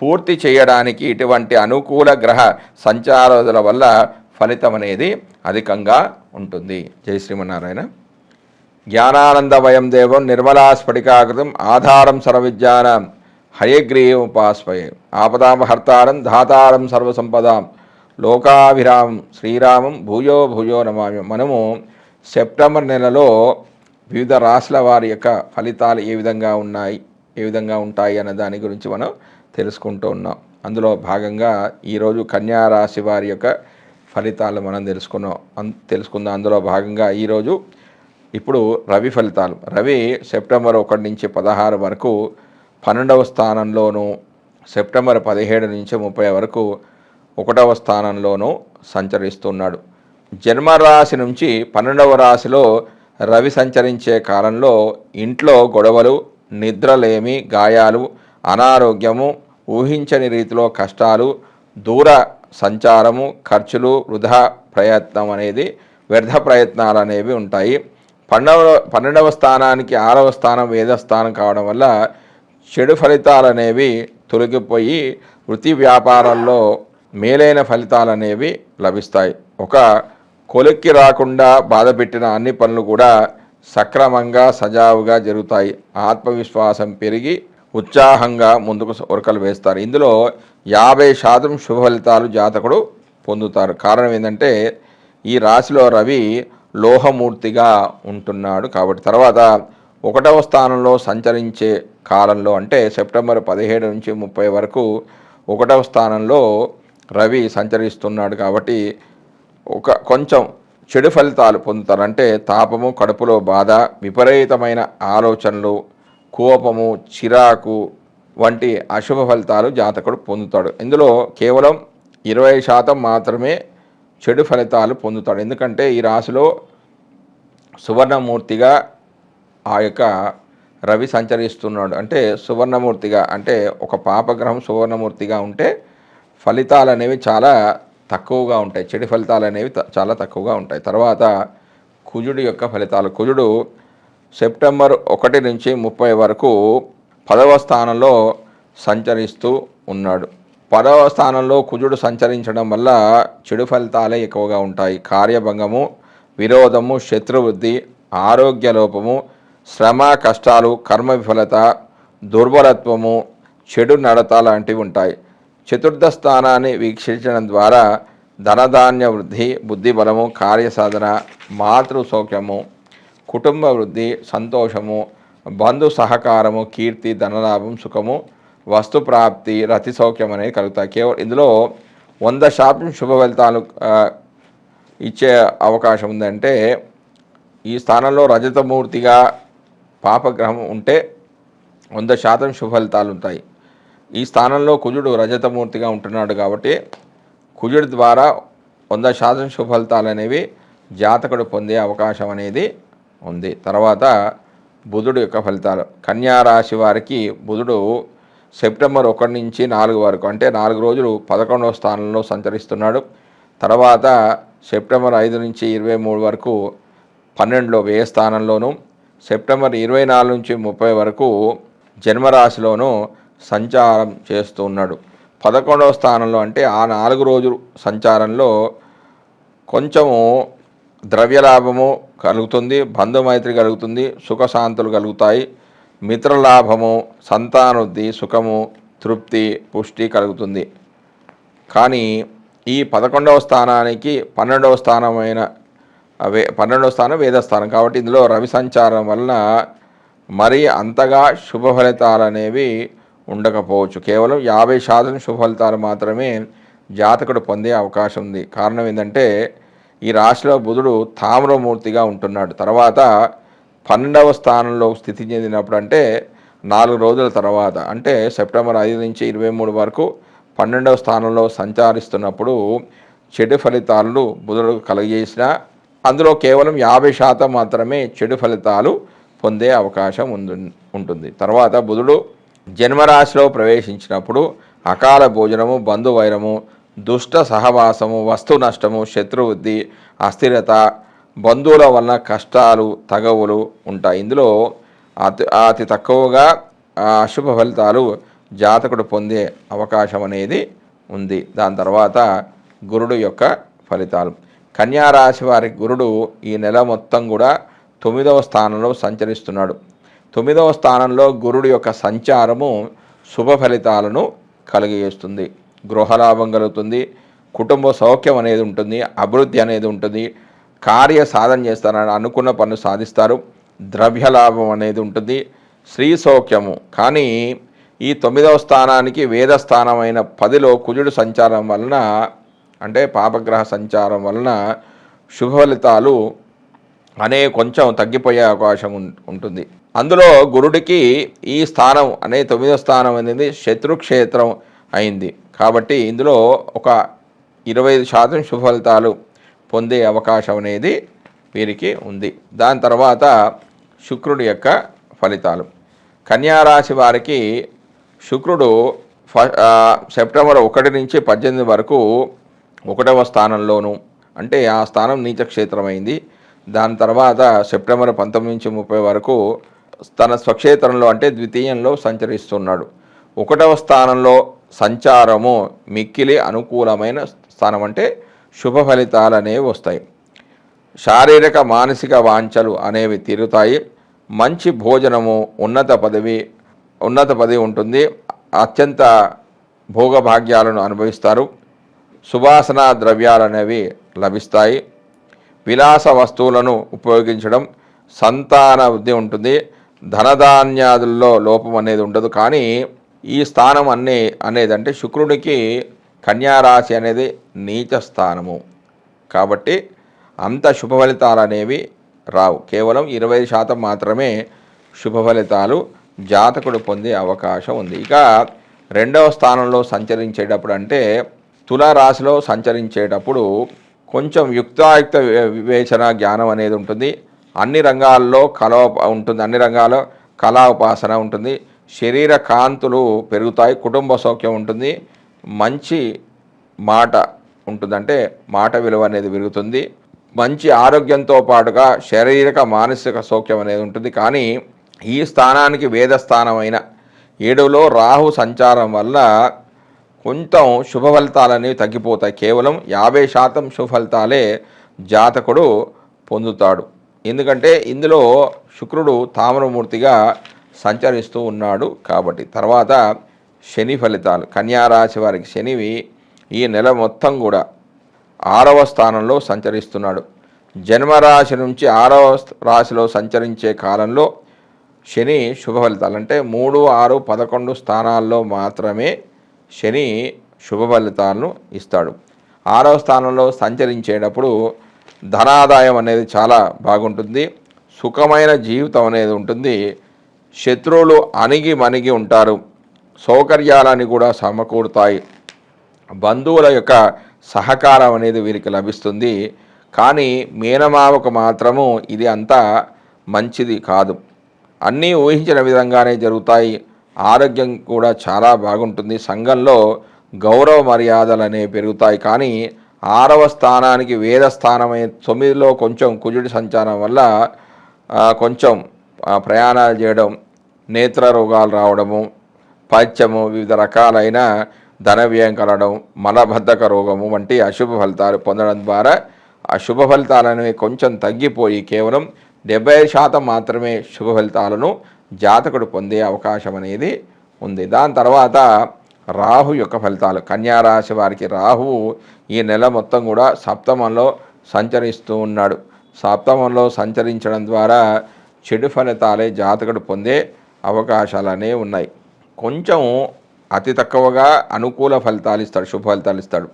పూర్తి చేయడానికి ఇటువంటి అనుకూల గ్రహ సంచారాల వల్ల ఫలితం అనేది అధికంగా ఉంటుంది. జై శ్రీమన్నారాయణ. జ్ఞానానందవయం దేవం నిర్మలా స్ఫటికాకృతం ఆధారం సర్వవిజ్ఞానం హయగ్రీవం ఉపాస్మయే ఆపదామహర్తారం ధాతారం సర్వసంపదాం లోకాభిరామం శ్రీరామం భూయో భూయో నమామి మనము సెప్టెంబర్ నెలలో వివిధ రాశుల వారి యొక్క ఫలితాలు ఏ విధంగా ఉన్నాయి? ఏ విధంగా ఉంటాయి అన్న దాని గురించి మనం తెలుసుకుంటూ ఉన్నాం. అందులో భాగంగా ఈరోజు కన్యా రాశి వారి యొక్క ఫలితాలు మనం తెలుసుకున్నాం. తెలుసుకుందాం. అందులో భాగంగా ఈరోజు ఇప్పుడు రవి ఫలితాలు. రవి సెప్టెంబర్ ఒకటి నుంచి పదహారు వరకు పన్నెండవ స్థానంలోను సెప్టెంబర్ పదిహేడు నుంచి ముప్పై వరకు ఒకటవ స్థానంలోనూ సంచరిస్తున్నాడు. జన్మరాశి నుంచి పన్నెండవ రాశిలో రవి సంచరించే కాలంలో ఇంట్లో గొడవలు నిద్రలేమి గాయాలు అనారోగ్యము ఊహించని రీతిలో కష్టాలు దూర సంచారము ఖర్చులు వృధా ప్రయత్నం అనేది వ్యర్థ ప్రయత్నాలు అనేవి ఉంటాయి. పన్నెండవ పన్నెండవ స్థానానికి ఆరవ స్థానం వేద స్థానం కావడం వల్ల చెడు ఫలితాలు అనేవి తొలగిపోయి వృత్తి వ్యాపారాల్లో మేలైన ఫలితాలు అనేవి లభిస్తాయి. ఒక కొలిక్కి రాకుండా బాధ పెట్టిన అన్ని పనులు కూడా సక్రమంగా సజావుగా జరుగుతాయి. ఆత్మవిశ్వాసం పెరిగి ఉత్సాహంగా ముందుకు ఉరకలు వేస్తారు. ఇందులో యాభై శాతం శుభ ఫలితాలు జాతకుడు పొందుతారు. కారణం ఏంటంటే ఈ రాశిలో రవి లోహమూర్తిగా ఉంటున్నాడు కాబట్టి. తర్వాత ఒకటవ స్థానంలో సంచరించే కాలంలో అంటే సెప్టెంబర్ పదిహేడు నుంచి ముప్పై వరకు ఒకటవ స్థానంలో రవి సంచరిస్తున్నాడు కాబట్టి ఒక కొంచెం చెడు ఫలితాలు పొందుతారు అంటే తాపము కడుపులో బాధ విపరీతమైన ఆలోచనలు కోపము చిరాకు వంటి అశుభ ఫలితాలు జాతకుడు పొందుతాడు. ఇందులో కేవలం ఇరవై శాతం మాత్రమే చెడు ఫలితాలు పొందుతాడు. ఎందుకంటే ఈ రాశిలో సువర్ణమూర్తిగా ఆ యొక్క రవి సంచరిస్తున్నాడు. అంటే సువర్ణమూర్తిగా అంటే ఒక పాపగ్రహం సువర్ణమూర్తిగా ఉంటే ఫలితాలు అనేవి చాలా తక్కువగా ఉంటాయి. చెడు ఫలితాలు అనేవి చాలా తక్కువగా ఉంటాయి. తర్వాత కుజుడు యొక్క ఫలితాలు. కుజుడు సెప్టెంబర్ ఒకటి నుంచి ముప్పై వరకు పదవ స్థానంలో సంచరిస్తూ ఉన్నాడు. పదవ స్థానంలో కుజుడు సంచరించడం వల్ల చెడు ఫలితాలే ఎక్కువగా ఉంటాయి. కార్యభంగము విరోధము శత్రువృద్ధి ఆరోగ్య లోపము శ్రమ కష్టాలు కర్మ విఫలత దుర్బలత్వము చెడు నడత లాంటివి ఉంటాయి. చతుర్థ స్థానాన్ని వీక్షించడం ద్వారా ధనధాన్య వృద్ధి బుద్ధిబలము కార్యసాధన మాతృ సౌఖ్యము కుటుంబ వృద్ధి సంతోషము బంధు సహకారము కీర్తి ధనలాభం సుఖము వస్తు ప్రాప్తి రతి సౌఖ్యం అనేది కలుగుతాయి. కేవలం ఇందులో వంద శాతం శుభ ఫలితాలు ఇచ్చే అవకాశం ఉందంటే ఈ స్థానంలో రజతమూర్తిగా పాపగ్రహం ఉంటే వంద శాతం శుభ ఫలితాలు ఉంటాయి. ఈ స్థానంలో కుజుడు రజతమూర్తిగా ఉంటున్నాడు కాబట్టి కుజుడి ద్వారా వంద శాతం శుభఫలితాలు అనేవి జాతకుడు పొందే అవకాశం అనేది ఉంది. తర్వాత బుధుడు యొక్క ఫలితాలు. కన్యా రాశి వారికి బుధుడు సెప్టెంబర్ ఒకటి నుంచి నాలుగు వరకు అంటే నాలుగు రోజులు పదకొండవ స్థానంలో సంచరిస్తున్నాడు. తర్వాత సెప్టెంబర్ ఐదు నుంచి ఇరవై మూడు వరకు పన్నెండులో వ్యయ స్థానంలోను సెప్టెంబర్ ఇరవై నాలుగు నుంచి ముప్పై వరకు జన్మరాశిలోనూ సంచారం చేస్తూ ఉన్నాడు పదకొండవ స్థానంలో అంటే ఆ నాలుగు రోజులు సంచారంలో కొంచెము ద్రవ్యలాభము కలుగుతుంది బంధుమైత్రి కలుగుతుంది సుఖశాంతులు కలుగుతాయి. మిత్రలాభము సంతానవృద్ధి సుఖము తృప్తి పుష్టి కలుగుతుంది. కానీ ఈ పదకొండవ స్థానానికి పన్నెండవ స్థానమైన వే పన్నెండవ స్థానం వేదస్థానం. కాబట్టి ఇందులో రవి సంచారం వలన మరీ అంతగా శుభ ఫలితాలు అనేవి ఉండకపోవచ్చు. కేవలం యాభై శాతం శుభ ఫలితాలు మాత్రమే జాతకుడు పొందే అవకాశం ఉంది. కారణం ఏంటంటే ఈ రాశిలో బుధుడు తామ్రమూర్తిగా ఉంటున్నాడు. తర్వాత పన్నెండవ స్థానంలో స్థితి చెందినప్పుడు అంటే నాలుగు రోజుల తర్వాత అంటే సెప్టెంబర్ ఐదు నుంచి ఇరవై మూడు వరకు పన్నెండవ స్థానంలో సంచారిస్తున్నప్పుడు చెడు ఫలితాలు బుధుడు కలుగజేసిన అందులో కేవలం యాభై శాతం మాత్రమే చెడు ఫలితాలు పొందే అవకాశం ఉంది ఉంటుంది. తర్వాత బుధుడు జన్మరాశిలో ప్రవేశించినప్పుడు అకాల భోజనము బంధువైరము దుష్ట సహవాసము వస్తు నష్టము శత్రువృద్ధి అస్థిరత బంధువుల వలన కష్టాలు తగవులు ఉంటాయి. ఇందులో అతి అతి తక్కువగా అశుభ ఫలితాలు జాతకుడు పొందే అవకాశం అనేది ఉంది. దాని తర్వాత గురుడు యొక్క ఫలితాలు. కన్యా రాశి వారి గురుడు ఈ నెల మొత్తం కూడా తొమ్మిదవ స్థానంలో సంచరిస్తున్నాడు. తొమ్మిదవ స్థానంలో గురుడు యొక్క సంచారము శుభ ఫలితాలను కలిగజేస్తుంది. గృహలాభం కలుగుతుంది. కుటుంబ సౌఖ్యం అనేది ఉంటుంది. అభివృద్ధి అనేది ఉంటుంది. కార్య సాధన చేస్తారని అనుకున్న పనులు సాధిస్తారు. ద్రవ్యలాభం అనేది ఉంటుంది. స్త్రీ సౌఖ్యము. కానీ ఈ తొమ్మిదవ స్థానానికి వేద స్థానమైన పదిలో కుజుడు సంచారం వలన అంటే పాపగ్రహ సంచారం వలన శుభ ఫలితాలు అనే కొంచెం తగ్గిపోయే అవకాశం ఉం- ఉంటుంది. అందులో గురుడికి ఈ స్థానం అనే తొమ్మిదో స్థానం అనేది శత్రుక్షేత్రం అయింది. కాబట్టి ఇందులో ఒక ఇరవై ఐదు శాతం సుఫలితాలు పొందే అవకాశం అనేది వీరికి ఉంది. దాని తర్వాత శుక్రుడి యొక్క ఫలితాలు. కన్యారాశి వారికి శుక్రుడు ఫ సెప్టెంబర్ ఒకటి నుంచి పద్దెనిమిది వరకు ఒకటవ స్థానంలోను అంటే ఆ స్థానం నీచక్షేత్రమైంది. దాని తర్వాత సెప్టెంబర్ పంతొమ్మిది నుంచి ముప్పై వరకు తన స్వక్షేత్రంలో అంటే ద్వితీయంలో సంచరిస్తున్నాడు. ఒకటవ స్థానంలో సంచారము మిక్కిలి అనుకూలమైన స్థానం అంటే శుభ ఫలితాలు అనేవి వస్తాయి. శారీరక మానసిక వాంఛలు అనేవి తీరుతాయి. మంచి భోజనము ఉన్నత పదవి ఉన్నత పదవి ఉంటుంది. అత్యంత భోగభాగ్యాలను అనుభవిస్తారు. సువాసన ద్రవ్యాలు అనేవి లభిస్తాయి. విలాస వస్తువులను ఉపయోగించడం సంతాన వృద్ధి ఉంటుంది. ధనధాన్యాదుల్లో లోపం అనేది ఉండదు. కానీ ఈ స్థానం అనే అనేది అంటే శుక్రుడికి కన్యారాశి అనేది నీచ స్థానము. కాబట్టి అంత శుభ ఫలితాలు అనేవి రావు. కేవలం ఇరవై శాతం మాత్రమే శుభ ఫలితాలు జాతకుడు పొందే అవకాశం ఉంది. ఇక రెండవ స్థానంలో సంచరించేటప్పుడు అంటే తులారాశిలో సంచరించేటప్పుడు కొంచెం యుక్తాయుక్త వివేచన జ్ఞానం అనేది ఉంటుంది. అన్ని రంగాల్లో కళ ఉంటుంది. అన్ని రంగాల్లో కళా ఉపాసన ఉంటుంది. శరీర కాంతులు పెరుగుతాయి. కుటుంబ సౌఖ్యం ఉంటుంది. మంచి మాట ఉంటుందంటే మాట విలువ అనేది పెరుగుతుంది. మంచి ఆరోగ్యంతో పాటుగా శారీరక మానసిక సౌఖ్యం అనేది ఉంటుంది. కానీ ఈ స్థానానికి వేద స్థానమైన ఏడులో రాహు సంచారం వల్ల కొంచెం శుభ ఫలితాలు అనేవి తగ్గిపోతాయి. కేవలం యాభై శాతం శుభ ఫలితాలే జాతకుడు పొందుతాడు. ఎందుకంటే ఇందులో శుక్రుడు తామరమూర్తిగా సంచరిస్తూ ఉన్నాడు కాబట్టి. తర్వాత శని ఫలితాలు. కన్యారాశి వారికి శనివి ఈ నెల మొత్తం కూడా ఆరవ స్థానంలో సంచరిస్తున్నాడు. జన్మరాశి నుంచి ఆరవ రాశిలో సంచరించే కాలంలో శని శుభ ఫలితాలు. అంటే మూడు ఆరు పదకొండు స్థానాల్లో మాత్రమే శని శుభ ఫలితాలను ఇస్తాడు. ఆరవ స్థానంలో సంచరించేటప్పుడు ధనాదాయం అనేది చాలా బాగుంటుంది. సుఖమైన జీవితం అనేది ఉంటుంది. శత్రువులు అణిగి మణిగి ఉంటారు. సౌకర్యాలని కూడా సమకూరుతాయి. బంధువుల యొక్క సహకారం అనేది వీరికి లభిస్తుంది. కానీ మేనమావకు మాత్రము ఇది అంతా మంచిది కాదు. అన్నీ ఊహించిన విధంగానే జరుగుతాయి. ఆరోగ్యం కూడా చాలా బాగుంటుంది. సంఘంలో గౌరవ మర్యాదలు అనేవి పెరుగుతాయి. కానీ ఆరవ స్థానానికి వేద స్థానమైన తొమ్మిదిలో కొంచెం కుజుడి సంచారం వల్ల కొంచెం ప్రయాణాలు చేయడం నేత్ర రోగాలు రావడము పైత్యము వివిధ రకాలైన ధన వ్యయం కలడం మలబద్ధక రోగము వంటి అశుభ ఫలితాలు పొందడం ద్వారా అశుభ ఫలితాలను కొంచెం తగ్గిపోయి కేవలం డెబ్బై శాతం మాత్రమే శుభ ఫలితాలను జాతకుడు పొందే అవకాశం అనేది ఉంది. దాని తర్వాత రాహు యొక్క ఫలితాలు. కన్యారాశి వారికి రాహువు ఈ నెల మొత్తం కూడా సప్తమంలో సంచరిస్తూ ఉన్నాడు. సప్తమంలో సంచరించడం ద్వారా చెడు ఫలితాలే జాతకుడు పొందే అవకాశాలనే ఉన్నాయి. కొంచెం అతి తక్కువగా అనుకూల ఫలితాలు ఇస్తాడు శుభ ఫలితాలు ఇస్తాడు.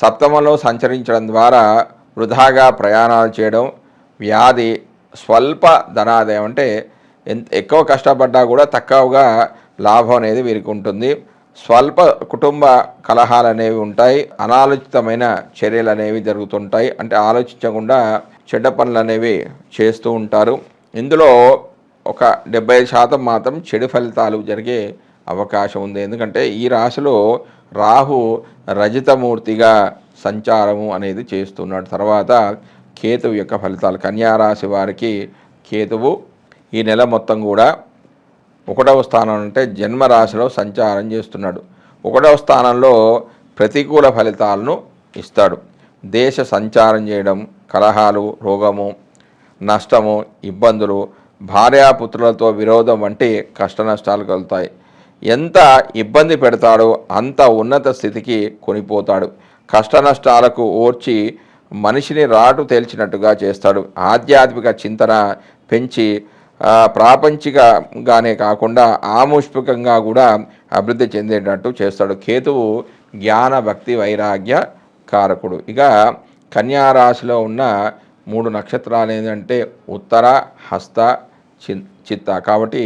సప్తమంలో సంచరించడం ద్వారా వృధాగా ప్రయాణాలు చేయడం వ్యాధి స్వల్ప ధనాదాయం అంటే ఎంత ఎక్కువ కష్టపడ్డా కూడా తక్కువగా లాభం అనేది వీరికి ఉంటుంది. స్వల్ప కుటుంబ కలహాలు అనేవి ఉంటాయి అనాలోచితమైన చర్యలు అనేవి జరుగుతుంటాయి. అంటే ఆలోచించకుండా చెడ్డ పనులు అనేవి చేస్తూ ఉంటారు. ఇందులో ఒక డెబ్బై శాతం మాత్రం చెడు ఫలితాలు జరిగే అవకాశం ఉంది. ఎందుకంటే ఈ రాశిలో రాహు రజితమూర్తిగా సంచారము అనేది చేస్తున్నాడు. తర్వాత కేతువు యొక్క ఫలితాలు. కన్యారాశి వారికి కేతువు. ఈ నెల మొత్తం కూడా ఒకటవ స్థానం అంటే జన్మరాశిలో సంచారం చేస్తున్నాడు. ఒకటవ స్థానంలో ప్రతికూల ఫలితాలను ఇస్తాడు. దేశ సంచారం చేయడం కలహాలు రోగము నష్టము ఇబ్బందులు భార్యాపుత్రులతో విరోధం వంటి కష్ట నష్టాలు కలుగుతాయి. ఎంత ఇబ్బంది పెడతాడో అంత ఉన్నత స్థితికి కొనిపోతాడు. కష్ట నష్టాలకు ఓర్చి మనిషిని రాటు తేల్చినట్టుగా చేస్తాడు. ఆధ్యాత్మిక చింతన పెంచి ప్రాపంచికగానే కాకుండా ఆముష్పికంగా కూడా అభివృద్ధి చెందేటట్టు చేస్తాడు. కేతువు జ్ఞాన భక్తి వైరాగ్య కారకుడు. ఇక కన్యారాశిలో ఉన్న మూడు నక్షత్రాలు ఏంటంటే ఉత్తర హస్త చి చిత్త. కాబట్టి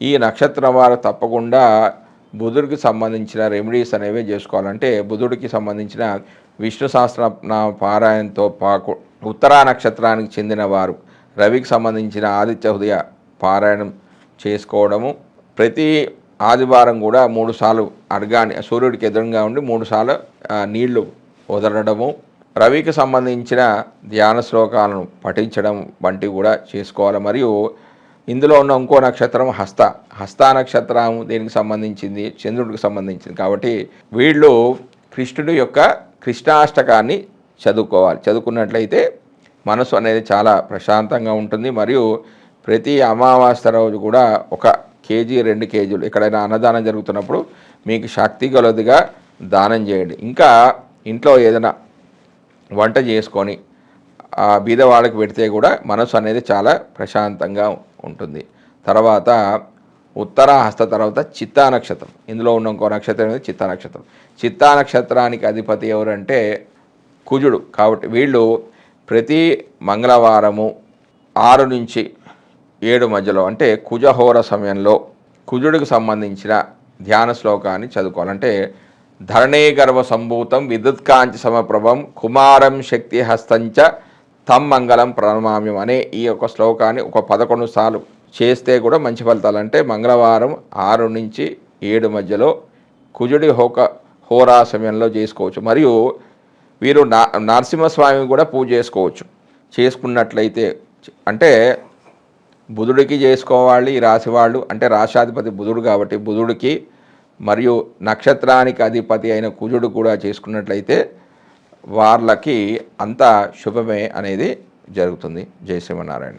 ఈ నక్షత్రం వారు తప్పకుండా బుధుడికి సంబంధించిన రెమెడీస్ అనేవి చేసుకోవాలంటే బుధుడికి సంబంధించిన విష్ణు సహస్ర పారాయణంతో పాకు ఉత్తరా నక్షత్రానికి చెందిన వారు రవికి సంబంధించిన ఆదిత్య హృదయ పారాయణం చేసుకోవడము. ప్రతి ఆదివారం కూడా మూడు సార్లు సూర్యుడికి ఎదురుగా ఉండి మూడు సార్లు నీళ్ళు వదలడము. రవికి సంబంధించిన ధ్యాన శ్లోకాలను పఠించడం వంటివి కూడా చేసుకోవాలి. మరియు ఇందులో ఉన్న ఇంకో నక్షత్రం హస్త. హస్త నక్షత్రం దీనికి సంబంధించింది? చంద్రుడికి సంబంధించింది. కాబట్టి వీళ్ళు కృష్ణుడి యొక్క కృష్ణాష్టకాన్ని చదువుకోవాలి. చదువుకున్నట్లయితే మనసు అనేది చాలా ప్రశాంతంగా ఉంటుంది. మరియు ప్రతి అమావాస్య రోజు కూడా ఒక కేజీ రెండు కేజీలు ఎక్కడైనా అన్నదానం జరుగుతున్నప్పుడు మీకు శక్తి గలదిగా దానం చేయండి. ఇంకా ఇంట్లో ఏదైనా వంట చేసుకొని బీదవాళ్ళకి బీద వాళ్ళకి పెడితే కూడా మనసు అనేది చాలా ప్రశాంతంగా ఉంటుంది. తర్వాత ఉత్తర హస్త తర్వాత చిత్తా నక్షత్రం. ఇందులో ఉన్న ఇంకో నక్షత్రం అనేది చిత్తా నక్షత్రం. చిత్తా నక్షత్రానికి అధిపతి ఎవరంటే కుజుడు. కాబట్టి వీళ్ళు ప్రతి మంగళవారము ఆరు నుంచి ఏడు మధ్యలో అంటే కుజహోర సమయంలో కుజుడికి సంబంధించిన ధ్యాన శ్లోకాన్ని చదువుకోవాలంటే ధరణే గర్భ సంభూతం విద్యుత్కాంతి సమప్రభం కుమారం శక్తి హస్తంచ తమ్ మంగళం ప్రణమామ్యం అనే ఈ యొక్క శ్లోకాన్ని ఒక పదకొండు సార్లు చేస్తే కూడా మంచి ఫలితాలు. అంటే మంగళవారం ఆరు నుంచి ఏడు మధ్యలో కుజుడి హోక హోరా సమయంలో చేసుకోవచ్చు. మరియు వీరు నా నరసింహస్వామి కూడా పూజ చేసుకోవచ్చు. చేసుకున్నట్లయితే అంటే బుధుడికి చేసుకోవాలి ఈ రాశి వాళ్ళు అంటే రాశాధిపతి బుధుడు కాబట్టి బుధుడికి మరియు నక్షత్రానికి అధిపతి అయిన కుజుడు కూడా చేసుకున్నట్లయితే వాళ్ళకి అంతా శుభమే అనేది జరుగుతుంది. జయ శ్రీమన్నారాయణ.